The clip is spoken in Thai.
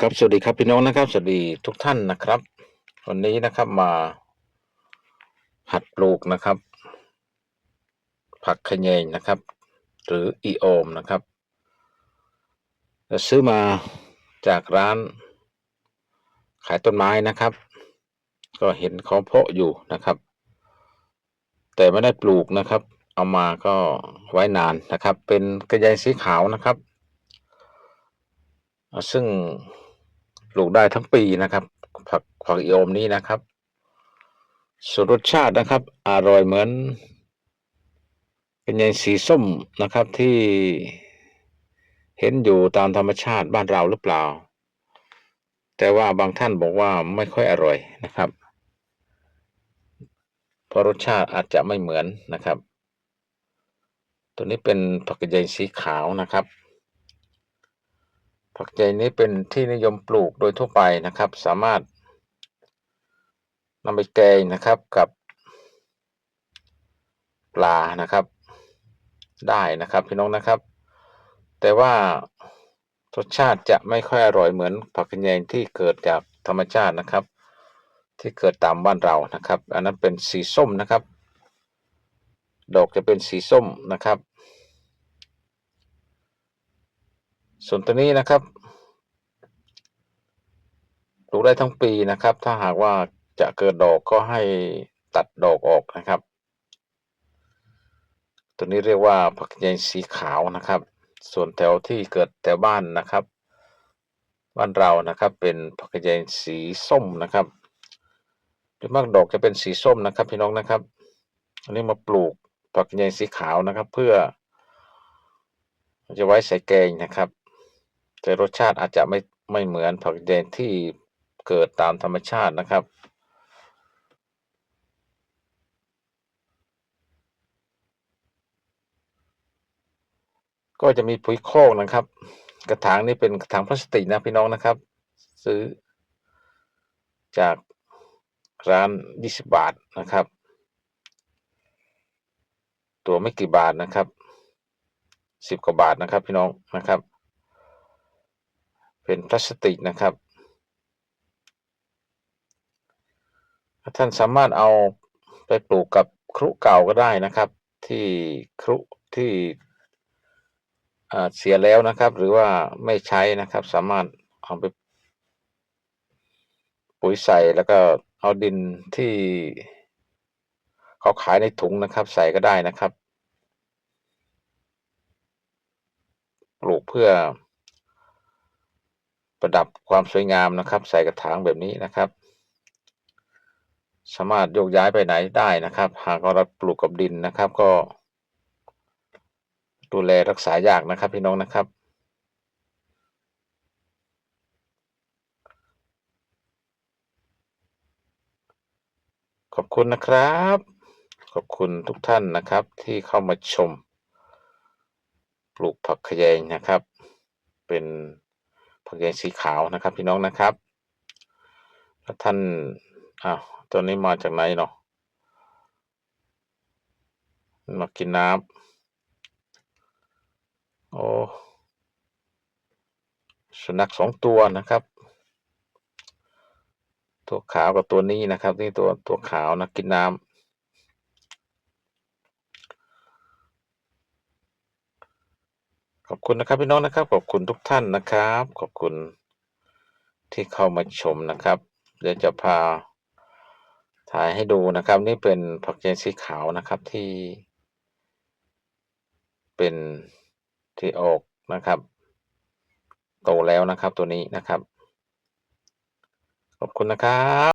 ครับสวัสดีครับพี่น้องนะครับสวัสดีทุกท่านนะครับ วันนี้นะครับมาหัดปลูกนะครับ ผักขยงนะครับ หรืออีโอมนะครับจะซื้อมาจากร้าน ขายต้นไม้นะครับ ก็เห็นเขาเพาะอยู่นะครับ แต่ไม่ได้ปลูกนะครับ เอามาก็ไว้นานนะครับ เป็นกระยายสีขาวนะครับ ซึ่ง ปลูกได้ทั้งปีนะครับ ผักผักอีโอมนี้นะครับส่วนรสชาตินะครับ อร่อยเหมือน เป็นยังสีส้มนะครับที่เห็นอยู่ตามธรรมชาติบ้านเราหรือเปล่า แต่ว่าบางท่านบอกว่าไม่ค่อยอร่อยนะครับ เพราะรสชาติอาจจะไม่เหมือนนะครับ ตัวนี้เป็นผักกระเยงสีขาวนะครับ ผักใยนี้เป็นที่นิยมปลูกโดยทั่วไปนะครับ สามารถนำไปแกงนะครับกับปลานะครับได้นะครับพี่น้องนะครับ แต่ว่ารสชาติจะไม่ค่อยอร่อยเหมือนผักกระแยงที่เกิดจากธรรมชาตินะครับ ที่เกิดตามบ้านเรานะครับ อันนั้นเป็นสีส้มนะครับ ดอกจะเป็นสีส้มนะครับ ส่วนตัวนี้นะครับปลูกได้ทั้งปีนะครับ ถ้าหากว่าจะเกิดดอกก็ให้ตัดดอกออกนะครับ ตัวนี้เรียกว่าผักใยงสีขาวนะครับ ส่วนแถวที่เกิดแถวบ้านนะครับ บ้านเรานะครับ เป็นผักใยงสีส้มนะครับโดยมากดอกจะเป็นสีส้มนะครับพี่น้องนะครับ อันนี้มาปลูกผักใยงสีขาวนะครับ เพื่อจะไว้ใส่แกงนะครับ แต่รสชาติอาจจะไม่ไม่เหมือนผักแยงที่เกิดตามธรรมชาตินะครับ ก็จะมีปุ๋ยโคกนะครับ กระถางนี้เป็นกระถางพลาสติกนะพี่น้องนะครับ ซื้อ จากร้าน20บาทนะครับ ตัวไม่กี่บาทนะครับ10กว่าบาทนะครับพี่น้องนะครับ เป็นพลาสติกนะครับ ท่านสามารถเอาไปปลูกกับครุเก่าก็ได้นะครับ ที่ครุที่เสียแล้วนะครับ หรือว่าไม่ใช้นะครับ สามารถเอาไปปุ๋ยใส่แล้วก็เอาดินที่เขาขายในถุงนะครับ ใส่ก็ได้นะครับ ปลูกเพื่อ ประดับความสวยงามนะครับ ใส่กระถางแบบนี้นะครับ สามารถโยกย้ายไปไหนได้นะครับ หากเราปลูกกับดินนะครับ ก็ ดูแลรักษายากนะครับพี่น้องนะครับขอบคุณนะครับ ขอบคุณทุกท่านนะครับที่เข้ามาชม ปลูกผักขยงนะครับ เป็น ผักขยงสีขาวนะครับ พี่น้องนะครับถ้าท่านอ้าวตัวนี้มาจากไหนเนาะมากินน้ำโอ้สุนัขสองตัวนะครับ ตัวขาวกับตัวนี้นะครับ นี่ตัวตัวขาวนะกินน้ำ ขอบคุณนะครับพี่น้องนะครับ ขอบคุณทุกท่านนะครับ ขอบคุณที่เข้ามาชมนะครับ เดี๋ยวจะพาถ่ายให้ดูนะครับ นี่เป็นผักแยงสีขาวนะครับที่ เป็นที่ออกนะครับ โตแล้วนะครับตัวนี้นะครับ ขอบคุณนะครับ